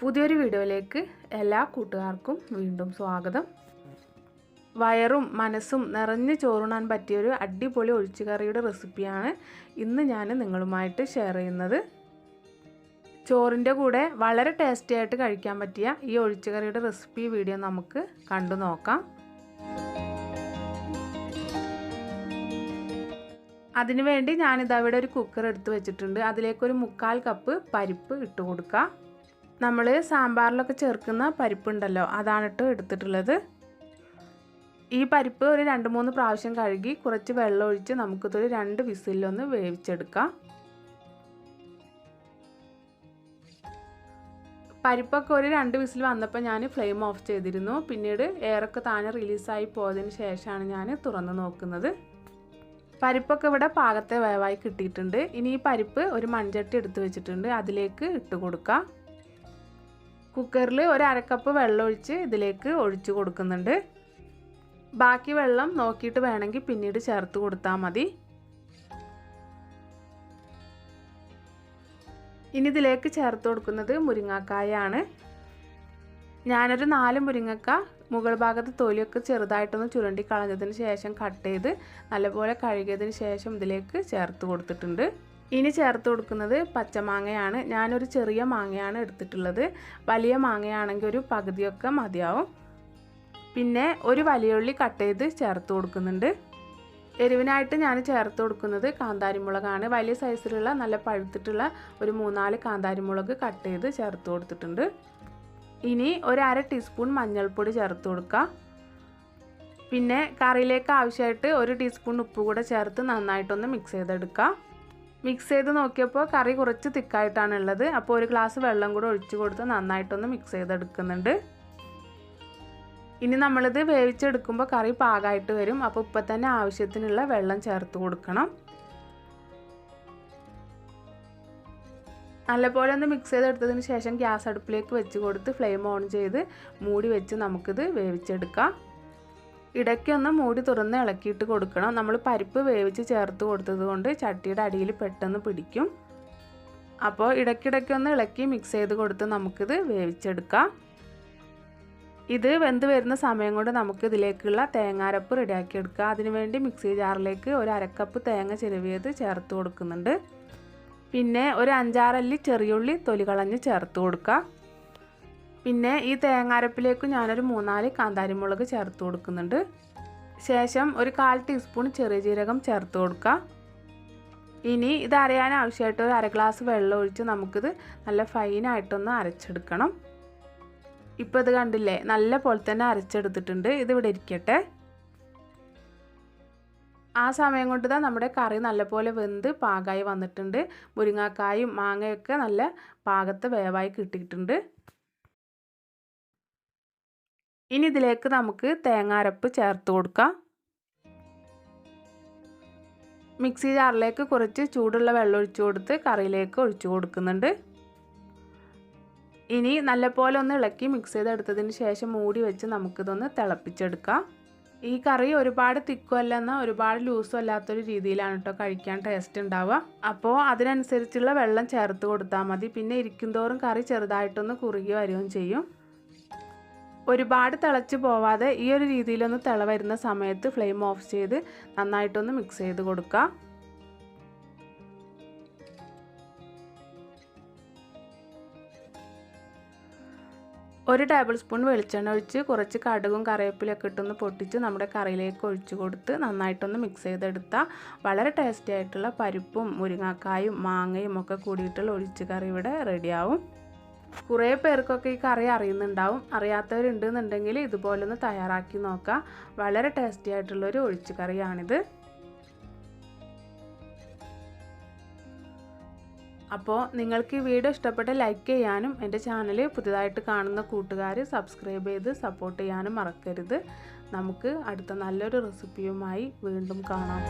പുതിയൊരു വീഡിയോയിലേക്ക് എല്ലാ കൂട്ടുകാർക്കും വീണ്ടും സ്വാഗതം. വയറും മനസ്സും നിറഞ്ഞ് ചോറുണാൻ പറ്റിയൊരു അടിപൊളി ഒഴിച്ചുകറിയുടെ റെസിപ്പിയാണ് ഇന്ന് ഞാൻ നിങ്ങളുമായിട്ട് ഷെയർ ചെയ്യുന്നത്. ചോറിന്റെ കൂടെ വളരെ ടേസ്റ്റി ആയിട്ട് കഴിക്കാൻ പറ്റിയ ഈ ഒഴിച്ചുകറിയുടെ റെസിപ്പി വീഡിയോ നമുക്ക് കണ്ടു നോക്കാം. അതിനുവേണ്ടി ഞാനിതവിടെ ഒരു കുക്കർ എടുത്ത് വെച്ചിട്ടുണ്ട്. അതിലേക്കൊരു മുക്കാൽ കപ്പ് പരിപ്പ് ഇട്ട് കൊടുക്കുക നമ്മൾ സാമ്പാറിലൊക്കെ ചേർക്കുന്ന പരിപ്പുണ്ടല്ലോ അതാണ് ഇട്ട് എടുത്തിട്ടുള്ളത്. ഈ പരിപ്പ് ഒരു രണ്ട് മൂന്ന് പ്രാവശ്യം കഴുകി കുറച്ച് വെള്ളം ഒഴിച്ച് നമുക്കിതൊരു രണ്ട് വിസിലൊന്ന് വേവിച്ചെടുക്കാം. പരിപ്പൊക്കെ ഒരു രണ്ട് വിസിൽ വന്നപ്പോൾ ഞാൻ ഫ്ലെയിം ഓഫ് ചെയ്തിരുന്നു. പിന്നീട് എയറൊക്കെ താനെ റിലീസായി പോയതിന് ശേഷമാണ് ഞാൻ തുറന്ന് നോക്കുന്നത്. പരിപ്പൊക്കെ ഇവിടെ പാകത്തെ വേവായി കിട്ടിയിട്ടുണ്ട്. ഇനി ഈ പരിപ്പ് ഒരു മൺചട്ടി എടുത്ത് വെച്ചിട്ടുണ്ട്. അതിലേക്ക് ഇട്ട് കൊടുക്കാം. കുക്കറിൽ ഒരു അരക്കപ്പ് വെള്ളം ഒഴിച്ച് ഇതിലേക്ക് ഒഴിച്ചു കൊടുക്കുന്നുണ്ട്. ബാക്കി വെള്ളം നോക്കിയിട്ട് വേണമെങ്കിൽ പിന്നീട് ചേർത്ത് കൊടുത്താൽ മതി. ഇനി ഇതിലേക്ക് ചേർത്ത് കൊടുക്കുന്നത് മുരിങ്ങക്കായാണ്. ഞാനൊരു നാല് മുരിങ്ങക്ക മുകൾ ഭാഗത്ത് തൊലിയൊക്കെ ചെറുതായിട്ടൊന്ന് ചുരണ്ടി കളഞ്ഞതിന് ശേഷം കട്ട് ചെയ്ത് നല്ലപോലെ കഴുകിയതിന് ശേഷം ഇതിലേക്ക് ചേർത്ത് കൊടുത്തിട്ടുണ്ട്. ഇനി ചേർത്ത് കൊടുക്കുന്നത് പച്ചമാങ്ങയാണ്. ഞാനൊരു ചെറിയ മാങ്ങയാണ് എടുത്തിട്ടുള്ളത്. വലിയ മാങ്ങയാണെങ്കിൽ ഒരു പകുതിയൊക്കെ മതിയാവും. പിന്നെ ഒരു വലിയ ഉള്ളി കട്ട് ചെയ്ത് ചേർത്ത് കൊടുക്കുന്നുണ്ട്. എരിവിനായിട്ട് ഞാൻ ചേർത്ത് കൊടുക്കുന്നത് കാന്താരിമുളകാണ്. വലിയ സൈസിലുള്ള നല്ല പഴുത്തിട്ടുള്ള ഒരു മൂന്നാൽ കാന്താരിമുളക് കട്ട് ചെയ്ത് ചേർത്ത് കൊടുത്തിട്ടുണ്ട്. ഇനി ഒരു അര ടീസ്പൂൺ മഞ്ഞൾപ്പൊടി ചേർത്ത് കൊടുക്കുക പിന്നെ കറിയിലേക്ക് ആവശ്യമായിട്ട് ഒരു ടീസ്പൂൺ ഉപ്പ് കൂടെ ചേർത്ത് നന്നായിട്ടൊന്ന് മിക്സ് ചെയ്തെടുക്കുക മിക്സ് ചെയ്ത് നോക്കിയപ്പോൾ കറി കുറച്ച് തിക്കായിട്ടാണ് ഉള്ളത്. അപ്പോൾ ഒരു ഗ്ലാസ് വെള്ളം കൂടെ ഒഴിച്ചു കൊടുത്ത് നന്നായിട്ടൊന്ന് മിക്സ് ചെയ്തെടുക്കുന്നുണ്ട്. ഇനി നമ്മളിത് വേവിച്ചെടുക്കുമ്പോൾ കറി പാകമായിട്ട് വരും. അപ്പോൾ ഇപ്പം തന്നെ ആവശ്യത്തിനുള്ള വെള്ളം ചേർത്ത് കൊടുക്കണം. നല്ലപോലെ ഒന്ന് മിക്സ് ചെയ്തെടുത്തതിന് ശേഷം ഗ്യാസ് അടുപ്പിലേക്ക് വെച്ച് കൊടുത്ത് ഫ്ലെയിം ഓൺ ചെയ്ത് മൂടി വെച്ച് നമുക്കിത് വേവിച്ചെടുക്കാം. ഇടയ്ക്കൊന്ന് മൂടി തുറന്ന് ഇളക്കിയിട്ട് കൊടുക്കണം. നമ്മൾ പരിപ്പ് വേവിച്ച് ചേർത്ത് കൊടുത്തത് കൊണ്ട് ചട്ടിയുടെ അടിയിൽ പെട്ടെന്ന് പിടിക്കും. അപ്പോൾ ഇടയ്ക്കിടയ്ക്കൊന്ന് ഇളക്കി മിക്സ് ചെയ്ത് കൊടുത്ത് നമുക്കിത് വേവിച്ചെടുക്കാം. ഇത് വെന്ത് വരുന്ന സമയം കൊണ്ട് നമുക്ക് ഇതിലേക്കുള്ള തേങ്ങാരപ്പ് എടുക്കുക അതിനുവേണ്ടി മിക്സി ജാറിലേക്ക് ഒരു അരക്കപ്പ് തേങ്ങ ചിരവിയത് ചേർത്ത് കൊടുക്കുന്നുണ്ട്. പിന്നെ ഒരു അഞ്ചാറല്ലി ചെറിയുള്ളി തൊലി കളഞ്ഞ് ചേർത്ത് കൊടുക്കുക പിന്നെ ഈ തേങ്ങാരപ്പിലേക്ക് ഞാനൊരു മൂന്നാൽ കാന്താരിമുളക് ചേർത്ത് കൊടുക്കുന്നുണ്ട്. ശേഷം ഒരു കാൽ ടീസ്പൂൺ ചെറിയ ജീരകം ചേർത്ത് കൊടുക്കുക ഇനി ഇത് അരയാൻ ആവശ്യമായിട്ട് ഒരു അര ഗ്ലാസ് വെള്ളം ഒഴിച്ച് നമുക്കിത് നല്ല ഫൈനായിട്ടൊന്ന് അരച്ചെടുക്കണം. ഇപ്പോൾ ഇത് കണ്ടില്ലേ നല്ല പോലെ തന്നെ അരച്ചെടുത്തിട്ടുണ്ട്. ഇതിവിടെ ഇരിക്കട്ടെ. ആ സമയം കൊണ്ട് തന്നെ നമ്മുടെ കറി നല്ലപോലെ വെന്ത് പാകമായി വന്നിട്ടുണ്ട്. മുരിങ്ങാക്കായും മാങ്ങയൊക്കെ നല്ല പാകത്ത് വേവായി കിട്ടിയിട്ടുണ്ട്. ഇനി ഇതിലേക്ക് നമുക്ക് തേങ്ങാരപ്പ് ചേർത്ത് കൊടുക്കാം. മിക്സി ജാറിലേക്ക് കുറച്ച് ചൂടുള്ള വെള്ളം ഒഴിച്ചു കൊടുത്ത് കറിയിലേക്ക് ഒഴിച്ചു കൊടുക്കുന്നുണ്ട്. ഇനി നല്ലപോലെ ഒന്ന് ഇളക്കി മിക്സ് ചെയ്തെടുത്തതിന് ശേഷം മൂടി വെച്ച് നമുക്കിതൊന്ന് തിളപ്പിച്ചെടുക്കാം. ഈ കറി ഒരുപാട് തിക്കുമല്ല എന്നാൽ ഒരുപാട് ലൂസും അല്ലാത്തൊരു രീതിയിലാണ് കേട്ടോ കഴിക്കാൻ ടേസ്റ്റ് ഉണ്ടാവുക. അപ്പോൾ അതിനനുസരിച്ചുള്ള വെള്ളം ചേർത്ത് കൊടുത്താൽ മതി. പിന്നെ ഇരിക്കും തോറും കറി ചെറുതായിട്ടൊന്ന് കുറുകി വരികയും ചെയ്യും. ഒരുപാട് തിളച്ച് പോവാതെ ഈ ഒരു രീതിയിലൊന്ന് തിള വരുന്ന സമയത്ത് ഫ്ലെയിം ഓഫ് ചെയ്ത് നന്നായിട്ടൊന്ന് മിക്സ് ചെയ്ത് കൊടുക്കുക ഒരു ടേബിൾ സ്പൂൺ വെളിച്ചെണ്ണ ഒഴിച്ച് കുറച്ച് കടുകും കറിവേപ്പിലൊക്കെ ഇട്ടൊന്ന് പൊട്ടിച്ച് നമ്മുടെ കറിയിലേക്ക് ഒഴിച്ചു കൊടുത്ത് നന്നായിട്ടൊന്ന് മിക്സ് ചെയ്തെടുത്താൽ വളരെ ടേസ്റ്റി ആയിട്ടുള്ള പരിപ്പും മുരിങ്ങാക്കായും മാങ്ങയും ഒക്കെ കൂടിയിട്ടുള്ള ഒഴിച്ച് കറി ഇവിടെ റെഡിയാവും കുറേ പേർക്കൊക്കെ ഈ കറി അറിയുന്നുണ്ടാവും. അറിയാത്തവരുണ്ടെന്നുണ്ടെങ്കിൽ ഇതുപോലൊന്ന് തയ്യാറാക്കി നോക്കാം. വളരെ ടേസ്റ്റി ആയിട്ടുള്ളൊരു ഒഴിച്ചു കറിയാണിത്. അപ്പോൾ നിങ്ങൾക്ക് ഈ വീഡിയോ ഇഷ്ടപ്പെട്ട ലൈക്ക് ചെയ്യാനും എന്റെ ചാനൽ പുതിയതായിട്ട് കാണുന്ന കൂട്ടുകാർ സബ്സ്ക്രൈബ് ചെയ്ത് സപ്പോർട്ട് ചെയ്യാനും മറക്കരുത്. നമുക്ക് അടുത്ത നല്ലൊരു റെസിപ്പിയുമായി വീണ്ടും കാണാം.